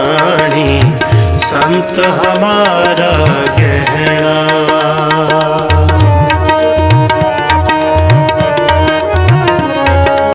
प्राणी संत हमारा गहना